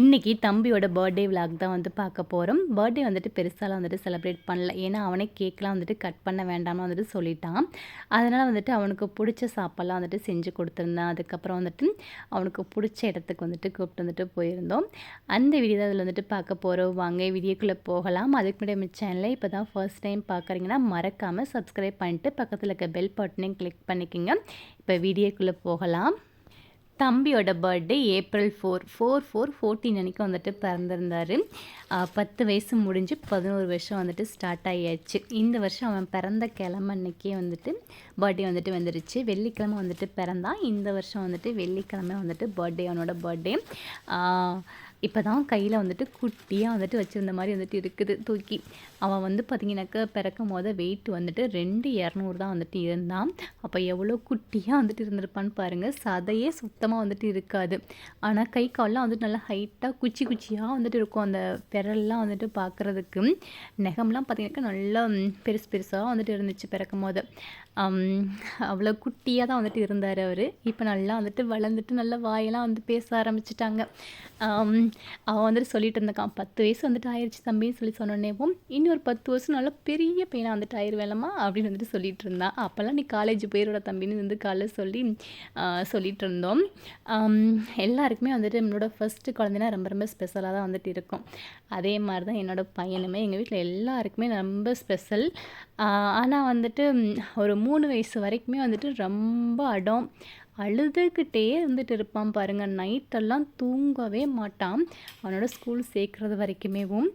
இன்றைக்கி தம்பியோட birthday vlog தான் வந்து பார்க்க போகிறோம் பர்த்டே வந்துட்டு பெருசாலாம் வந்துட்டு செலிப்ரேட் பண்ணல. ஏன்னா அவனே கேக்லாம் வந்துட்டு கட் பண்ண வேண்டாம்னு வந்துட்டு சொல்லிட்டான். அதனால் வந்துட்டு அவனுக்கு பிடிச்ச சாப்பாடெலாம் வந்துட்டு செஞ்சு கொடுத்துருந்தேன். அதுக்கப்புறம் வந்துட்டு அவனுக்கு பிடிச்ச இடத்துக்கு வந்துட்டு கூப்பிட்டு வந்துட்டு போயிருந்தோம். அந்த வீடியோ தான் அதில் வந்துட்டு பார்க்க போகிறோம் வாங்க வீடியோக்குள்ளே போகலாம். அதுக்கு முன்னாடி நம்ம சேனலில் இப்போ தான் ஃபர்ஸ்ட் டைம் பார்க்குறீங்கன்னா மறக்காமல் சப்ஸ்கிரைப் பண்ணிட்டு பக்கத்தில் இருக்க பெல் பட்டனையும் கிளிக் பண்ணிக்கோங்க. இப்போ வீடியோக்குள்ளே போகலாம். தம்பியோட birthday April four four four fourteen அன்றைக்கி வந்துட்டு பிறந்திருந்தார். பத்து வயசு முடிஞ்சு பதினோரு வருஷம் வந்துட்டு ஸ்டார்ட் ஆகியாச்சு இந்த வருஷம் அவன் பிறந்த கிழமை அன்றைக்கே வந்துட்டு பர்த்டே வந்துட்டு வந்துருச்சு. வெள்ளிக்கிழமை வந்துட்டு பிறந்தான். இந்த வருஷம் வந்துட்டு வெள்ளிக்கிழமை வந்துட்டு பர்த்டே அவனோட பர்த்டே இப்போ தான் கையில் வந்துட்டு குட்டியாக வந்துட்டு வச்சுருந்த மாதிரி வந்துட்டு இருக்குது. தூக்கி. அவன் வந்து பார்த்திங்கனாக்கா பிறக்கும் போது வெயிட் வந்துட்டு ரெண்டு இரநூறு தான் வந்துட்டு இருந்தான். அப்போ எவ்வளோ குட்டியாக வந்துட்டு இருந்திருப்பான்னு பாருங்கள் சதையே சுத்தமாக வந்துட்டு இருக்காது. ஆனால் கை கால்லாம் வந்துட்டு நல்லா ஹைட்டாக குச்சி குச்சியாக வந்துட்டு இருக்கும். அந்த பிறல்லாம் வந்துட்டு பார்க்குறதுக்கு நெகம்லாம் பார்த்திங்கனாக்கா நல்லா பெருசு பெருசாக வந்துட்டு இருந்துச்சு பிறக்கும் போது. அவ்வளோ குட்டியாக தான் வந்துட்டு இருந்தார் அவர். இப்போ நல்லா வந்துட்டு வளர்ந்துட்டு நல்லா வாயெல்லாம் வந்து பேச ஆரம்பிச்சிட்டாங்க. அவன் வந்துட்டு சொல்லிட்டு இருந்தக்கான் பத்து வயசு வந்துட்டு ஆயிடுச்சு தம்பின்னு சொல்லி சொன்னோன்னேவும் இன்னொரு பத்து வருஷம் நல்லா பெரிய பையனாக வந்துட்டு ஆயிடுவேலம்மா அப்படின்னு வந்துட்டு சொல்லிட்டு இருந்தான் அப்போல்லாம் நீ காலேஜ் போயிரோட தம்பின்னு வந்து காலைல சொல்லி சொல்லிட்டு இருந்தோம். எல்லாருக்குமே வந்துட்டு என்னோட ஃபஸ்ட்டு குழந்தைனா ரொம்ப ரொம்ப ஸ்பெஷலாக தான் வந்துட்டு இருக்கும். அதே மாதிரி தான் என்னோடய பையனுமே எங்கள் வீட்டில் எல்லாருக்குமே ரொம்ப ஸ்பெஷல் ஆனால் வந்துட்டு ஒரு மூணு வயசு வரைக்குமே வந்துட்டு ரொம்ப அடம். அழுதுகிட்டே இருந்துட்டு இருப்பான் பாருங்கள் நைட்டெல்லாம் தூங்கவே மாட்டான். அவனோட ஸ்கூல் சேர்க்குறது வரைக்குமேவும்.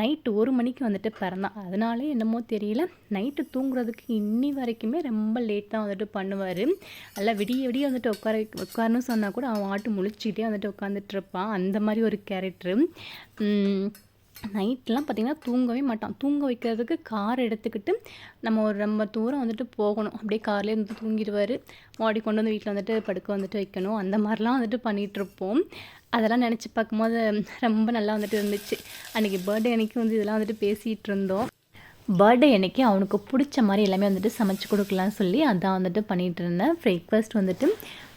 நைட்டு ஒரு மணிக்கு வந்துட்டு பிறந்தான். அதனாலே என்னமோ தெரியல. நைட்டு தூங்குறதுக்கு இன்னி வரைக்குமே ரொம்ப லேட் தான் வந்துட்டு பண்ணுவார். நல்லா விடிய விடிய வந்துட்டு உட்கார உட்காரன்னு சொன்னால் கூட அவன் ஆட்டு முழிச்சிக்கிட்டே வந்துட்டு உட்காந்துட்டு இருப்பான். அந்த மாதிரி ஒரு கேரக்டரு நைட்லாம் பார்த்திங்கன்னா தூங்கவே மாட்டான் தூங்க வைக்கிறதுக்கு கார் எடுத்துக்கிட்டு நம்ம ஒரு ரொம்ப தூரம் வந்துட்டு போகணும். அப்படியே கார்லேயே வந்து தூங்கிடுவார். மாடி கொண்டு வந்து வீட்டில் வந்துட்டு படுக்க வந்துட்டு வைக்கணும். அந்த மாதிரிலாம் வந்துட்டு பண்ணிகிட்ருப்போம் அதெல்லாம் நினச்சி பார்க்கும்போது ரொம்ப நல்லா வந்துட்டு இருந்துச்சு. அன்றைக்கி பர்த்டே அன்றைக்கி வந்து இதெல்லாம் வந்துட்டு பேசிகிட்டு இருந்தோம். பர்த்டே அன்றைக்கி அவனுக்கு பிடிச்ச மாதிரி எல்லாமே வந்துட்டு சமைச்சு கொடுக்கலான்னு சொல்லி அதான் வந்துட்டு பண்ணிகிட்டு இருந்தேன். பிரேக்ஃபாஸ்ட் வந்துட்டு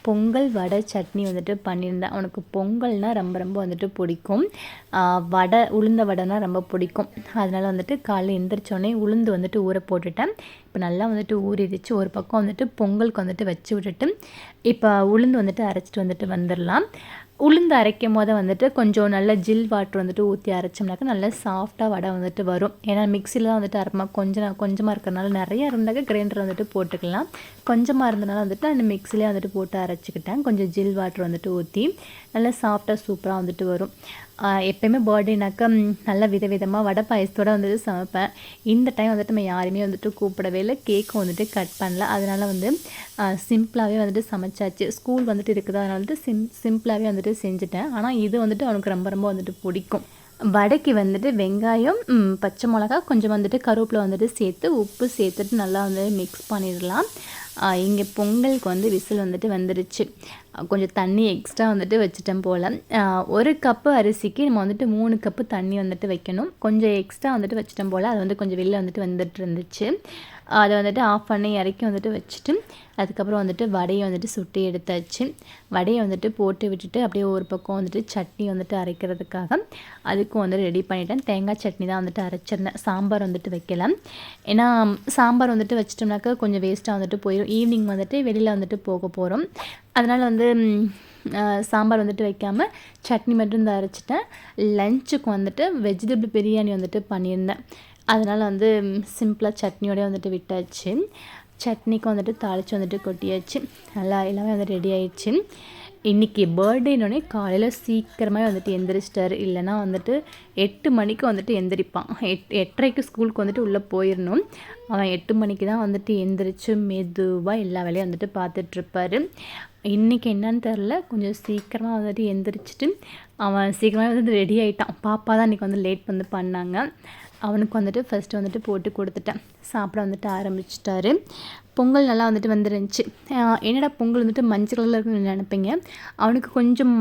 பொங்கல் வடை சட்னி வந்துட்டு பண்ணியிருந்தேன். அவனுக்கு பொங்கல்னால் ரொம்ப ரொம்ப வந்துட்டு பிடிக்கும். வடை உளுந்த வடைனா ரொம்ப பிடிக்கும். அதனால் வந்துட்டு காலையில் எந்திரிச்சோடனே உளுந்து வந்துட்டு ஊற போட்டுட்டேன். இப்போ நல்லா வந்துட்டு ஊறிடுச்சு. ஒரு பக்கம் வந்துட்டு பொங்கலுக்கு வந்துட்டு வச்சு விட்டுட்டு இப்போ உளுந்து வந்துட்டு அரைச்சிட்டு வந்துட்டு வந்துடலாம். உளுந்து அரைக்கும் போது வந்துட்டு கொஞ்சம் நல்ல ஜில் வாட்டர் வந்துட்டு ஊற்றி அரைச்சோம்னாக்கா நல்லா சாஃப்டாக வடை வந்துட்டு வரும். ஏன்னா மிக்சியில் தான் வந்துட்டு அரைமா கொஞ்சம் கொஞ்சமாக இருக்கிறனால நிறையா இருந்தாக்க கிரைண்டர் வந்துட்டு போட்டுக்கலாம். கொஞ்சமாக இருந்தனால வந்துட்டு நான் மிக்சிலே வந்துட்டு போட்டு அரைச்சிக்கிட்டேன். கொஞ்சம் ஜில் வாட்டர் வந்துட்டு ஊற்றி நல்லா சாஃப்டாக சூப்பராக வந்துட்டு வரும். எப்பயுமே பர்த்டேனாக்கா நல்லா வித விதமாக வடை பாயசத்தோடு வந்துட்டு சமைப்பேன். இந்த டைம் வந்துட்டு நம்ம யாருமே வந்துட்டு கூப்பிடவே இல்லை. கேக்கும் வந்துட்டு கட் பண்ணல. அதனால் வந்து சிம்பிளாகவே வந்துட்டு சமைச்சாச்சு. ஸ்கூல் வந்துட்டு இருக்குது. அதனால் வந்துட்டு சிம் சிம்பிளாகவே வந்துட்டு செஞ்சுட்டேன். ஆனால் இது வந்துட்டு அவனுக்கு ரொம்ப ரொம்ப வந்துட்டு பிடிக்கும். வடைக்கு வந்துட்டு வெங்காயம் பச்சை மிளகா கொஞ்சம் வந்துட்டு கருவேப்பில் வந்துட்டு சேர்த்து உப்பு சேர்த்துட்டு நல்லா வந்து மிக்ஸ் பண்ணிடலாம். இங்கே பொங்கலுக்கு வந்து விசில் வந்துட்டு வந்துடுச்சு கொஞ்சம் தண்ணி எக்ஸ்ட்ரா வந்துட்டு வச்சுட்டேன் போல். ஒரு கப்பு அரிசிக்கு நம்ம வந்துட்டு மூணு கப்பு தண்ணி வந்துட்டு வைக்கணும். கொஞ்சம் எக்ஸ்ட்ரா வந்துட்டு வச்சுட்டேன் போல். அது வந்து கொஞ்சம் வெளில வந்துட்டு வந்துட்டு இருந்துச்சு. அதை வந்துட்டு ஆஃப் பண்ணி இறக்கி வந்துட்டு வச்சுட்டு அதுக்கப்புறம் வந்துட்டு வடையை வந்துட்டு சுட்டி எடுத்தாச்சு. வடையை வந்துட்டு போட்டு விட்டுட்டு அப்படியே ஒரு பக்கம் வந்துட்டு சட்னி வந்துட்டு அரைக்கிறதுக்காக அதுக்கும் வந்துட்டு ரெடி பண்ணிட்டேன். தேங்காய் சட்னி தான் வந்துட்டு அரைச்சிருந்தேன். சாம்பார் வந்துட்டு வைக்கலாம் ஏன்னா சாம்பார் வந்துட்டு வச்சிட்டோம்னாக்கா கொஞ்சம் வேஸ்ட்டாக வந்துட்டு போயிடும் ஈவினிங் வந்துட்டு வெளியில் வந்துட்டு போக போகிறோம் அதனால் வந்து சாம்பார் வந்துட்டு வைக்காமல் சட்னி மட்டும் தான் அரைச்சிட்டேன். லஞ்சுக்கு வந்துட்டு வெஜிடபிள் பிரியாணி வந்துட்டு பண்ணியிருந்தேன். அதனால் வந்து சிம்பிளாக சட்னியோடய வந்துட்டு விட்டாச்சு. சட்னிக்கு வந்துட்டு தாளித்து வந்துட்டு கொட்டியாச்சு. நல்லா எல்லாமே வந்து ரெடி ஆயிடுச்சு. இன்றைக்கி பர்த்டேனோடனே காலையில் சீக்கிரமாக வந்துட்டு எந்திரிச்சிட்டார். இல்லைனா வந்துட்டு எட்டு மணிக்கு வந்துட்டு எந்திரிப்பான். எட் எட்டரைக்கு ஸ்கூலுக்கு வந்துட்டு உள்ளே போயிடணும் அவன் எட்டு மணிக்கு தான் வந்துட்டு எந்திரிச்சு மெதுவாக எல்லா வேலையும் வந்துட்டு பார்த்துட்ருப்பார். இன்றைக்கி என்னன்னு தெரில கொஞ்சம் சீக்கிரமாக வந்துட்டு எந்திரிச்சிட்டு அவன் சீக்கிரமாக வந்துட்டு ரெடி ஆகிட்டான் பாப்பா தான் இன்றைக்கி வந்து லேட் வந்து பண்ணாங்க. அவனுக்கு வந்துட்டு ஃபஸ்ட்டு வந்துட்டு போட்டு கொடுத்துட்டேன். சாப்பிட வந்துட்டு ஆரம்பிச்சிட்டாரு. பொங்கல் நல்லா வந்துட்டு வந்துருந்துச்சு. என்னடா பொங்கல் வந்துட்டு மஞ்சள் கலரில் இருக்குன்னு நினைப்பீங்க? அவனுக்கு கொஞ்சம்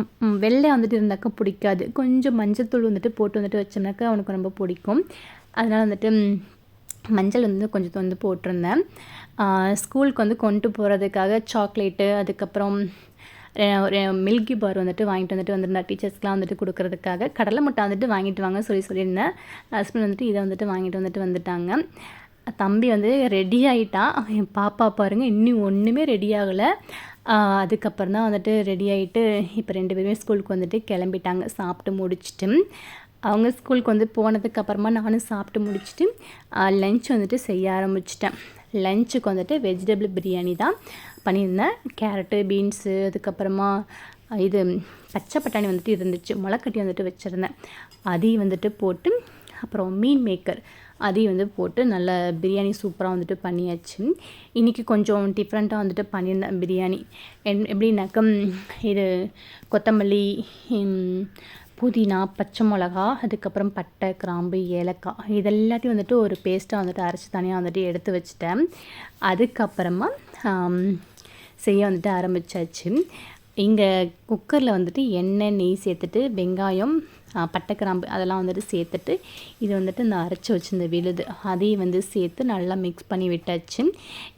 வெள்ளை வந்துட்டு இருந்தாக்கா பிடிக்காது. கொஞ்சம் மஞ்சள் தூள் வந்துட்டு போட்டு வந்துட்டு வச்சோம்னாக்கா அவனுக்கு ரொம்ப பிடிக்கும். அதனால் வந்துட்டு மஞ்சள் வந்து கொஞ்சம் வந்து போட்டிருந்தேன். ஸ்கூலுக்கு வந்து கொண்டு போகிறதுக்காக சாக்லேட்டு அதுக்கப்புறம் ஒரு மில்கி பார் வந்துட்டு வாங்கிட்டு வந்துட்டு வந்திருந்தா. டீச்சர்ஸ்க்கெலாம் வந்துட்டு கொடுக்குறதுக்காக. கடலை முட்டை வந்துட்டு வாங்கிட்டு வாங்க சொல்லி சொல்லியிருந்தேன். ஹஸ்பண்ட் வந்துட்டு இதை வந்துட்டு வாங்கிட்டு வந்துட்டு வந்துட்டாங்க. தம்பி வந்து ரெடி ஆகிட்டான் என் பாப்பா பாருங்கள் இன்னும் ஒன்றுமே ரெடி ஆகலை. அதுக்கப்புறம் தான் வந்துட்டு ரெடி ஆகிட்டு இப்போ ரெண்டு பேருமே ஸ்கூலுக்கு வந்துட்டு கிளம்பிட்டாங்க. சாப்பிட்டு முடிச்சுட்டு. அவங்க ஸ்கூலுக்கு வந்து போனதுக்கப்புறமா நானும் சாப்பிட்டு முடிச்சுட்டு லஞ்ச் வந்துட்டு செய்ய ஆரம்பிச்சிட்டேன். லஞ்சுக்கு வந்துட்டு வெஜிடபிள் பிரியாணி தான் பண்ணியிருந்தேன். கேரட்டு பீன்ஸு அதுக்கப்புறமா இது பச்சை பட்டாணி வந்துட்டு இருந்துச்சு. முளைக்கட்டி வந்துட்டு வச்சுருந்தேன். அதையும் வந்துட்டு போட்டு அப்புறம் மீன் மேக்கர் அதையும் வந்து போட்டு நல்ல பிரியாணி சூப்பராக வந்துட்டு பண்ணியாச்சு. இன்றைக்கி கொஞ்சம் டிஃப்ரெண்ட்டாக வந்துட்டு பண்ணியிருந்தேன் பிரியாணி. என் எப்படின்னாக்கம் இது கொத்தமல்லி புதினா பச்சை மிளகா அதுக்கப்புறம் பட்டை கிராம்பு ஏலக்காய் இதெல்லாத்தையும் வந்துட்டு ஒரு பேஸ்ட்டாக வந்துட்டு அரைச்சி தனியாக வந்துட்டு எடுத்து வச்சுட்டேன். அதுக்கப்புறமா செய்ய வந்துட்டு ஆரம்பித்தாச்சு இங்கே குக்கரில் வந்துட்டு எண்ணெய் நெய் சேர்த்துட்டு வெங்காயம் பட்டை கிராம்பு அதெல்லாம் வந்துட்டு சேர்த்துட்டு இது வந்துட்டு இந்த அரைச்சி வச்சுருந்த விழுது. அதையும் வந்து சேர்த்து நல்லா மிக்ஸ் பண்ணி விட்டாச்சு.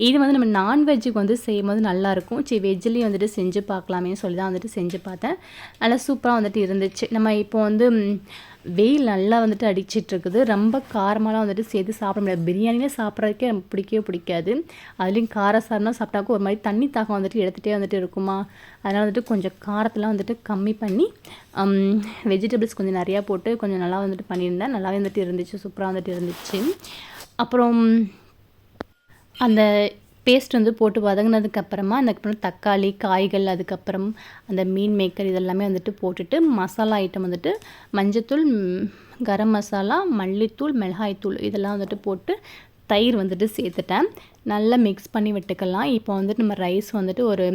இது வந்து நம்ம நான்வெஜ்ஜுக்கு வந்து செய்யும்போது நல்லாயிருக்கும். சரி வெஜ்லேயும் வந்துட்டு செஞ்சு பார்க்கலாமே சொல்லி தான் வந்துட்டு செஞ்சு பார்த்தேன். நல்லா சூப்பராக வந்துட்டு இருந்துச்சு. நம்ம இப்போ வந்து வெயில் நல்லா வந்துட்டு அடிச்சிட்ருக்குது. ரொம்ப காரமாலாம் வந்துட்டு சேர்த்து சாப்பிட முடியாது. பிரியாணியே சாப்பிட்றதுக்கே எனக்கு பிடிக்கவே பிடிக்காது. அதுலேயும் காரசாரமாக சாப்பிட்டாக்கும் ஒரு மாதிரி தண்ணி தாகம் வந்துட்டு எடுத்துகிட்டே வந்துட்டு இருக்குமா? அதனால் வந்துட்டு கொஞ்சம் காரத்தெலாம் வந்துட்டு கம்மி பண்ணி வெஜிடபிள்ஸ் கொஞ்சம் நிறையா போட்டு கொஞ்சம் நல்லா வந்துட்டு பண்ணியிருந்தேன். நல்லாவே வந்துட்டு இருந்துச்சு. சூப்பராக வந்துட்டு இருந்துச்சு. அப்புறம் அந்த பேஸ்ட் வந்து போட்டு வதங்கினதுக்கப்புறமா அதுக்கப்புறம் தக்காளி காய்கள் அதுக்கப்புறம் அந்த மீன் மேக்கர் இதெல்லாமே வந்துட்டு போட்டுட்டு மசாலா ஐட்டம் வந்துட்டு மஞ்சத்தூள் கரம் மசாலா மல்லித்தூள் மிளகாய்த்தூள் இதெல்லாம் வந்துட்டு போட்டு தயிர் வந்துட்டு சேர்த்துட்டேன். நல்லா மிக்ஸ் பண்ணி விட்டுக்கலாம். இப்போ வந்துட்டு நம்ம ரைஸ் வந்துட்டு ஒரு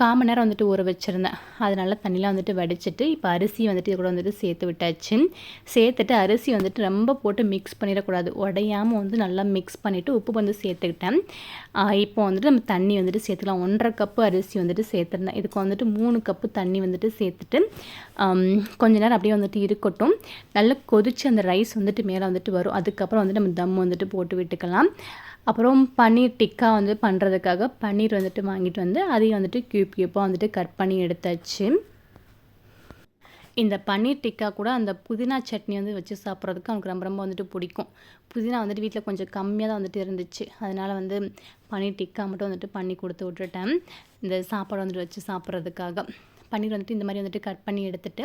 கால் மணி நேரம் வந்துட்டு ஊற வச்சுருந்தேன். நல்லா தண்ணியெலாம் வந்துட்டு வடிச்சிட்டு இப்போ அரிசி வந்துட்டு இது கூட வந்துட்டு சேர்த்து விட்டாச்சு. சேர்த்துட்டு அரிசி வந்துட்டு ரொம்ப போட்டு மிக்ஸ் பண்ணிடக்கூடாது. உடையாமல் வந்து நல்லா மிக்ஸ் பண்ணிவிட்டு உப்பு வந்து சேர்த்துக்கிட்டேன். இப்போ வந்துட்டு நம்ம தண்ணி வந்துட்டு சேர்த்துக்கலாம். ஒன்றரை கப்பு அரிசி வந்துட்டு சேர்த்துருந்தேன். இதுக்கு வந்துட்டு மூணு கப்பு தண்ணி வந்துட்டு சேர்த்துட்டு கொஞ்ச நேரம் அப்படியே வந்துட்டு இருக்கட்டும். நல்லா கொதித்து அந்த ரைஸ் வந்துட்டு மேலே வந்துட்டு வரும். அதுக்கப்புறம் வந்துட்டு நம்ம தம் வந்துட்டு போட்டு விட்டுக்கலாம். அப்புறம் பன்னீர் டிக்கா வந்து பண்ணுறதுக்காக பன்னீர் வந்துட்டு வாங்கிட்டு வந்து அதையும் வந்துட்டு க்யூப் க்யூப்பாக வந்துட்டு கட் பண்ணி எடுத்தாச்சு. இந்த பன்னீர் டிக்கா கூட அந்த புதினா சட்னி வந்து வச்சு சாப்பிட்றதுக்கு அவனுக்கு ரொம்ப ரொம்ப வந்துட்டு பிடிக்கும். புதினா வந்துட்டு வீட்டில் கொஞ்சம் கம்மியாக தான் வந்துட்டு இருந்துச்சு. அதனால் வந்து பன்னீர் டிக்கா மட்டும் வந்துட்டு பண்ணி கொடுத்து விட்டுட்டேன். இந்த சாப்பாடு வந்துட்டு வச்சு சாப்பிட்றதுக்காக. பன்னீர் வந்துட்டு இந்த மாதிரி வந்துட்டு கட் பண்ணி எடுத்துகிட்டு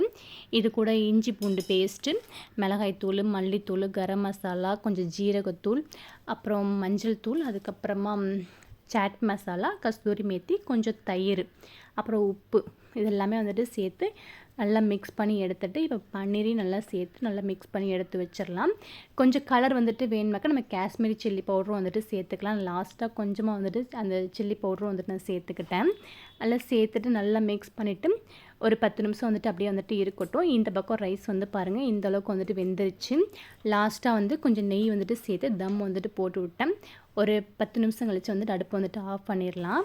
இது கூட இஞ்சி பூண்டு பேஸ்ட்டு மிளகாய்த்தூள் மல்லித்தூள் கரம் மசாலா கொஞ்சம் ஜீரகத்தூள் அப்புறம் மஞ்சள் தூள் அதுக்கப்புறமா சாட் மசாலா கஸ்தூரி மேத்தி கொஞ்சம் தயிர் அப்புறம் உப்பு. இதெல்லாமே வந்துட்டு சேர்த்து நல்லா மிக்ஸ் பண்ணி எடுத்துகிட்டு இப்போ பன்னீரையும் நல்லா சேர்த்து நல்லா மிக்ஸ் பண்ணி எடுத்து வச்சிடலாம். கொஞ்சம் கலர் வந்துட்டு வேணுமாக்கா நம்ம காஷ்மீரி சில்லி பவுடரும் வந்துட்டு சேர்த்துக்கலாம். லாஸ்ட்டாக கொஞ்சமாக வந்துட்டு அந்த சில்லி பவுடரும் வந்துட்டு நான் சேர்த்துக்கிட்டேன். நல்லா சேர்த்துட்டு நல்லா மிக்ஸ் பண்ணிவிட்டு ஒரு பத்து நிமிஷம் வந்துட்டு அப்படியே வந்துட்டு இருக்கட்டும். இந்த பக்கம் ரைஸ் வந்து பாருங்கள் இந்த அளவுக்கு வந்துட்டு வெந்துருச்சு. லாஸ்ட்டாக வந்து கொஞ்சம் நெய் வந்துட்டு சேர்த்து தம் வந்துட்டு போட்டு விட்டேன். ஒரு பத்து நிமிஷம் கழித்து வந்துட்டு அடுப்பு வந்துட்டு ஆஃப் பண்ணிடலாம்.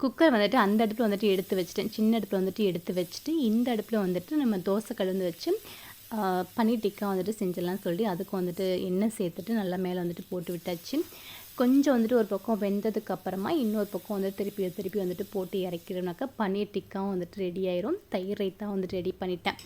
குக்கர் வந்துட்டு அந்த அடுப்பில் வந்துட்டு எடுத்து வச்சுட்டேன். சின்ன அடுப்பில் வந்துட்டு எடுத்து வச்சுட்டு இந்த அடுப்பில் வந்துட்டு நம்ம தோசை கலந்து வச்சு பன்னீர் டிக்கா வந்துட்டு செஞ்சிடலாம் சொல்லி அதுக்கு வந்துட்டு எண்ணெய் சேர்த்துட்டு நல்லா மேலே வந்துட்டு போட்டு விட்டாச்சு. கொஞ்சம் வந்துட்டு ஒரு பக்கம் வெந்ததுக்கு அப்புறமா இன்னொரு பக்கம் வந்துட்டு திருப்பி திருப்பி வந்துட்டு போட்டு இறக்கிறோம்னாக்கா பன்னீர் டிக்காவும் வந்துட்டு ரெடி ஆயிரும். தயிர் ரைத்தாக வந்துட்டு ரெடி பண்ணிட்டேன்.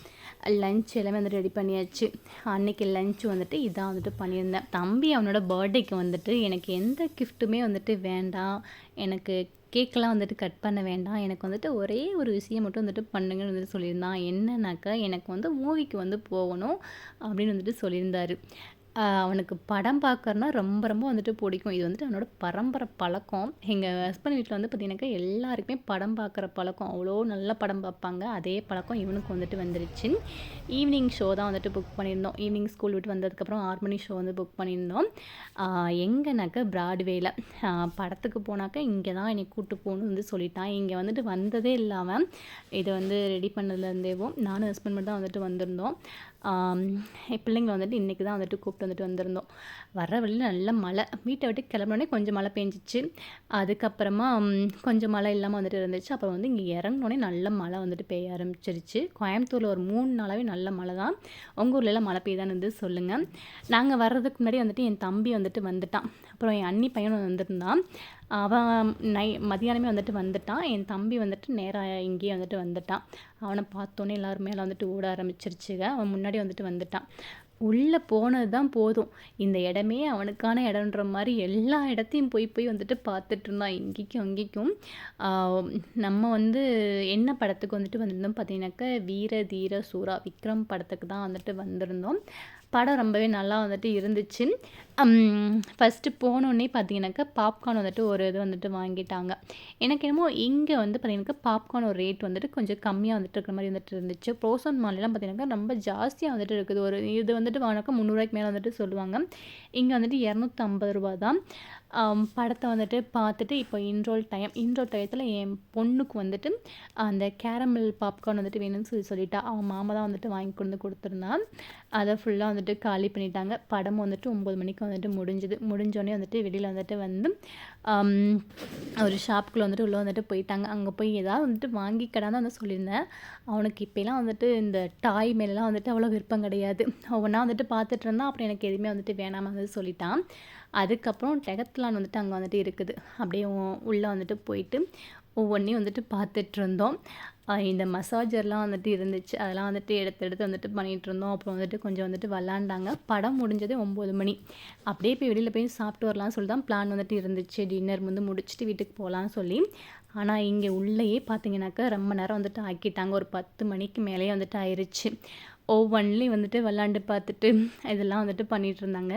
லஞ்ச் எல்லாமே வந்துட்டு ரெடி பண்ணியாச்சு. அன்னைக்கு லஞ்ச் வந்துட்டு இதான் வந்துட்டு பண்ணியிருந்தேன். தம்பி அவனோட பர்த்டேக்கு வந்துட்டு எனக்கு எந்த கிஃப்ட்டுமே வந்துட்டு வேண்டாம். எனக்கு கேக்கெலாம் வந்துட்டு கட் பண்ண வேண்டாம். எனக்கு வந்துட்டு ஒரே ஒரு விஷயம் மட்டும் வந்துட்டு பண்ணுங்கன்னு வந்துட்டு சொல்லியிருந்தான். என்னன்னாக்கா எனக்கு வந்து மூவிக்கு வந்து போகணும் அப்படின்னு வந்துட்டு சொல்லியிருந்தார். அவனுக்கு படம் பார்க்கறனா ரொம்ப ரொம்ப வந்துட்டு பிடிக்கும். இது வந்துட்டு அவனோட பரம்பரை பழக்கம். எங்கள் ஹஸ்பண்ட் வீட்டில் வந்து பார்த்தீங்கன்னாக்கா எல்லாருக்குமே படம் பார்க்குற பழக்கம். அவ்வளோ நல்ல படம் பார்ப்பாங்க. அதே பழக்கம் இவனுக்கு வந்துட்டு வந்துருச்சு. ஈவினிங் ஷோ தான் வந்துட்டு புக் பண்ணியிருந்தோம். ஈவினிங் ஸ்கூல் விட்டு வந்ததுக்கப்புறம் ஆறு மணி ஷோ வந்து புக் பண்ணியிருந்தோம். எங்கேனாக்கா ப்ராட்வேயில் படத்துக்கு போனாக்கா இங்கே தான் என்னை கூப்பிட்டு போகணுன்னு வந்து சொல்லிட்டான். இங்கே வந்துட்டு வந்ததே இல்லாமல் இதை வந்து ரெடி பண்ணதுலேருந்தேவும் நானும் ஹஸ்பண்ட் மட்டும் தான் வந்துட்டு வந்திருந்தோம். பிள்ளைங்களை வந்துட்டு இன்றைக்கி தான் வந்துட்டு கூப்பிட்டு வந்துட்டு வந்திருந்தோம். வர வழியில் நல்ல மழை. வீட்டை விட்டு கிளம்புனோடனே கொஞ்சம் மழை பெஞ்சிச்சு. அதுக்கப்புறமா கொஞ்சம் மழை இல்லாமல் வந்துட்டு இருந்துச்சு. அப்புறம் வந்து இங்கே இறங்கினோடனே நல்ல மழை வந்துட்டு பெய்ய ஆரம்பிச்சிருச்சு. கோயம்புத்தூரில் ஒரு மூணு நாளாகவே நல்ல மழை தான். உங்கள் ஊர்லலாம் மழை பெய்யுதான்னு இருந்து சொல்லுங்கள் நாங்கள் வர்றதுக்கு முன்னாடி வந்துட்டு என் தம்பி வந்துட்டு வந்துட்டான். அப்புறம் என் அண்ணி பையனும் வந்திருந்தான். அவன் நை மதியானமே வந்துட்டு வந்துட்டான். என் தம்பி வந்துட்டு நேராக இங்கேயே வந்துட்டு வந்துட்டான். அவனை பார்த்தோன்னே எல்லோரும் மேலே வந்துட்டு ஓட ஆரம்பிச்சிருச்சுங்க. அவன் முன்னாடி வந்துட்டு வந்துட்டான். உள்ளே போனது தான் போதும். இந்த இடமே அவனுக்கான இடம்ன்ற மாதிரி எல்லா இடத்தையும் போய் போய் வந்துட்டு பார்த்துட்டு இருந்தான். இங்கேக்கும் அங்கேக்கும். நம்ம வந்து என்ன படத்துக்கு வந்துட்டு வந்திருந்தோம் பார்த்தீங்கன்னாக்கா வீர தீர சூரா விக்ரம் படத்துக்கு தான் வந்துட்டு வந்திருந்தோம். படம் ரொம்பவே நல்லா வந்துட்டு இருந்துச்சு. ஃபஸ்ட்டு போனோடனே பார்த்தீங்கன்னாக்கா பாப்கார்ன் வந்துட்டு ஒரு இது வந்துட்டு வாங்கிட்டாங்க. எனக்கு என்னமோ இங்கே வந்து பார்த்தீங்கன்னாக்கா பாப்கார்ன் ஒரு ரேட் வந்துட்டு கொஞ்சம் கம்மியாக வந்துட்டு இருக்கிற மாதிரி வந்துட்டு இருந்துச்சு. ப்ரோசோன் மாலெலாம் பார்த்தீங்கன்னாக்கா ரொம்ப ஜாஸ்தியாக வந்துட்டு இருக்குது. ஒரு இது வந்துட்டு வாங்கினாக்கா முந்நூறுவாய்க்கு மேலே வந்துட்டு சொல்லுவாங்க. இங்கே வந்துட்டு இரநூத்தம்பது ரூபா தான் படத்தை வந்துட்டு பார்த்துட்டு இப்போ இன்ரோல் டைம் இன்ரோல் டயத்தில் என் பொண்ணுக்கு வந்துட்டு அந்த கேரமல் பாப்கார்ன் வந்துட்டு வேணும்னு சொல்லி சொல்லிட்டா. அவன் மாமா தான் வந்துட்டு வாங்கி கொண்டு கொடுத்துருந்தான் அதை ஃபுல்லாக வந்துட்டு காலி பண்ணிட்டாங்க. படமும் வந்துட்டு ஒம்பது மணிக்கு வந்துட்டு முடிஞ்சுது. முடிஞ்சோடனே வந்துட்டு வெளியில் வந்துட்டு வந்து ஒரு ஷாப்புக்குள்ளே வந்துட்டு உள்ளே வந்துட்டு போயிட்டாங்க. அங்கே போய் ஏதாவது வந்துட்டு வாங்கி கடான்னு வந்து சொல்லியிருந்தேன். அவனுக்கு இப்போலாம் வந்துட்டு இந்த டாய் மேலாம் வந்துட்டு அவ்வளோ விருப்பம் கிடையாது. ஒவ்வொன்றா வந்துட்டு பார்த்துட்டு இருந்தான் அப்புறம் எனக்கு எதுவுமே வந்துட்டு வேணாமல் வந்து சொல்லிட்டான். அதுக்கப்புறம் டெகத்லான் வந்துட்டு அங்கே வந்துட்டு இருக்குது. அப்படியே உள்ளே வந்துட்டு போயிட்டு ஒவ்வொன்றையும் வந்துட்டு பார்த்துட்டு இருந்தோம். இந்த மசாஜர்லாம் வந்துட்டு இருந்துச்சு. அதெல்லாம் வந்துட்டு எடுத்து எடுத்து வந்துட்டு பண்ணிகிட்டு இருந்தோம். அப்புறம் வந்துட்டு கொஞ்சம் வந்துட்டு விளாண்டாங்க படம் முடிஞ்சதே ஒம்பது மணி. அப்படியே போய் வெளியில் போய் சாப்பிட்டு வரலாம்னு சொல்லி தான் பிளான் வந்துட்டு இருந்துச்சு. டின்னர் வந்து முடிச்சுட்டு வீட்டுக்கு போகலான்னு சொல்லி. ஆனால் இங்கே உள்ளேயே பார்த்தீங்கன்னாக்கா ரொம்ப நேரம் வந்துட்டு ஆக்கிட்டாங்க. ஒரு பத்து மணிக்கு மேலேயே வந்துட்டு ஆயிடுச்சு ஒவ்வொன்றிலையும் வந்துட்டு விளாண்டு பார்த்துட்டு இதெல்லாம் வந்துட்டு பண்ணிகிட்டு இருந்தாங்க.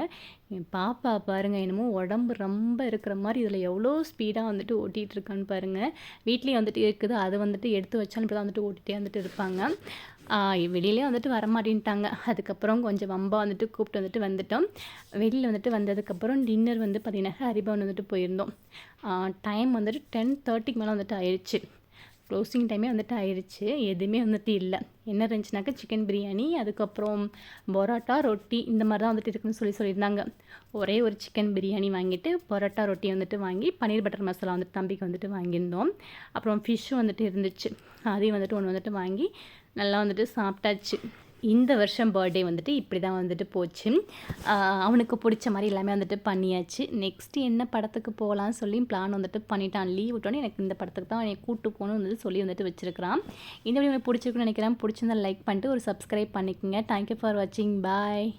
என் பாப்பா பாருங்கள் என்னமோ உடம்பு ரொம்ப இருக்கிற மாதிரி இதில் எவ்வளோ ஸ்பீடாக வந்துட்டு ஓட்டிகிட்டு இருக்கான்னு பாருங்கள் வீட்லேயும் வந்துட்டு இருக்குது. அதை வந்துட்டு எடுத்து வச்சாலும் இப்போ தான் வந்துட்டு ஓட்டிகிட்டே வந்துட்டு இருப்பாங்க. வெளியிலே வந்துட்டு வரமாட்டேன்ட்டாங்க. அதுக்கப்புறம் கொஞ்சம் வம்பா வந்துட்டு கூப்பிட்டு வந்துட்டு வந்துட்டோம். வெளியில் வந்துட்டு வந்ததுக்கப்புறம் டின்னர் வந்து பார்த்திங்கன்னா ஹரிபவன் வந்துட்டு போயிருந்தோம். டைம் வந்துட்டு டென் தேர்ட்டிக்கு மேலே வந்துட்டு ஆயிடுச்சு க்ளோசிங் டைமே வந்துட்டு ஆயிடுச்சு. எதுவுமே வந்துட்டு இல்லை. என்ன இருந்துச்சுனாக்கா சிக்கன் பிரியாணி அதுக்கப்புறம் பரோட்டா ரொட்டி இந்த மாதிரி தான் வந்துட்டு இருக்குன்னு சொல்லி சொல்லியிருந்தாங்க. ஒரே ஒரு சிக்கன் பிரியாணி வாங்கிட்டு பரோட்டா ரொட்டி வந்துட்டு வாங்கி பன்னீர் பட்டர் மசாலா வந்துட்டு தம்பிக்கு வந்துட்டு வாங்கியிருந்தோம். அப்புறம் ஃபிஷ்ஷும் வந்துட்டு இருந்துச்சு. அதையும் வந்துட்டு ஒன்று வந்துட்டு வாங்கி நல்லா வந்துட்டு சாப்பிட்டாச்சு. இந்த வருஷம் பர்த்டே வந்துட்டு இப்படி தான் வந்துட்டு போச்சு. அவனுக்கு பிடிச்ச மாதிரி எல்லாமே வந்துட்டு பண்ணியாச்சு. நெக்ஸ்ட்டு என்ன படத்துக்கு போகலான்னு சொல்லி பிளான் வந்துட்டு பண்ணிட்டான். லீவ் விட்டோன்னே எனக்கு இந்த படத்துக்கு தான் என்னை கூப்பிட்டு போகணும்னு வந்துட்டு சொல்லி வந்துட்டு வச்சுருக்கிறான். இந்த வீடியோ உங்களுக்கு பிடிச்சிருக்குன்னு நினைக்கிறேன். பிடிச்சிருந்தா லைக் பண்ணிட்டு ஒரு சப்ஸ்கிரைப் பண்ணிக்கோங்க. தேங்க்யூ ஃபார் வாட்சிங் பாய்